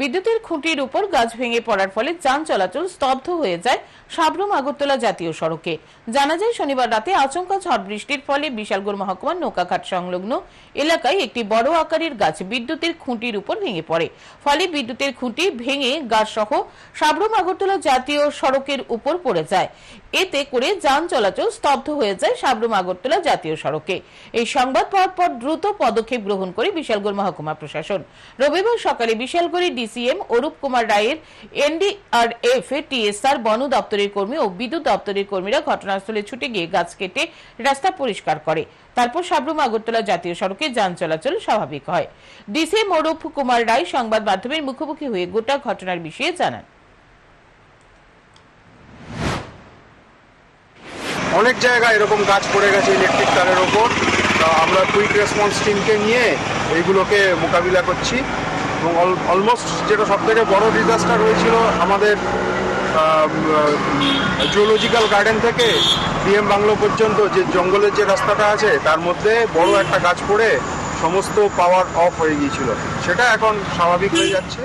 বিদ্যুতের খুঁটির উপর গাছ ভেঙে পড়ার ফলে যান চলাচল স্তব্ধ হয়ে যায় সাবরুম আগরতলা জাতীয় সড়কে। জানা যায়, শনিবার রাতে আচমকা ঝড় বৃষ্টির ফলে বিশালগড় মহকুমার নৌকাঘাট সংলগ্ন এলাকায় একটি বড় আকারের গাছ বিদ্যুতের খুঁটির উপর ভেঙে পড়ে। ফলে বিদ্যুতের খুঁটি ভেঙে গাছ সহ সাবরুম আগরতলা জাতীয় সড়কের উপর পড়ে যায়। এতে করে যান চলাচল স্তব্ধ হয়ে যায় সাবরুম আগরতলা জাতীয় সড়কে। এই সংবাদ পাওয়ার পর দ্রুত পদক্ষেপ গ্রহণ করে বিশালগড় মহকুমা প্রশাসন। রবিবার সকালে বিশালগড়ি ডিসিএম অরূপ কুমার রায়ের এনডিআরএফ টিএসআর বন দপ্তরের কর্মী ও বিদ্যুৎ দপ্তরের কর্মীরা ঘটনাস্থলে ছুটে গিয়ে গাছ কেটে রাস্তা পরিষ্কার করে। তারপর সাবরুম আগরতলা জাতীয় সড়কে যান চলাচল স্বাভাবিক হয়। ডিসিএম অরূপ কুমার রায় সংবাদ মাধ্যমের মুখোমুখি হয়ে গোটা ঘটনার বিষয়ে জানান। অনেক জায়গায় এরকম গাছ পড়ে গেছে ইলেকট্রিক তারের ওপর। আমরা কুইক রেসপন্স টিমকে নিয়ে এইগুলোকে মোকাবিলা করছি। এবং অলমোস্ট যেটা সব থেকে বড় ডিজাস্টার হয়েছিল আমাদের জুলজিক্যাল গার্ডেন থেকে ডিএম বাংলো পর্যন্ত যে জঙ্গলের যে রাস্তাটা আছে, তার মধ্যে বড় একটা গাছ পড়ে সমস্ত পাওয়ার অফ হয়ে গিয়েছিল। সেটা এখন স্বাভাবিক হয়ে যাচ্ছে।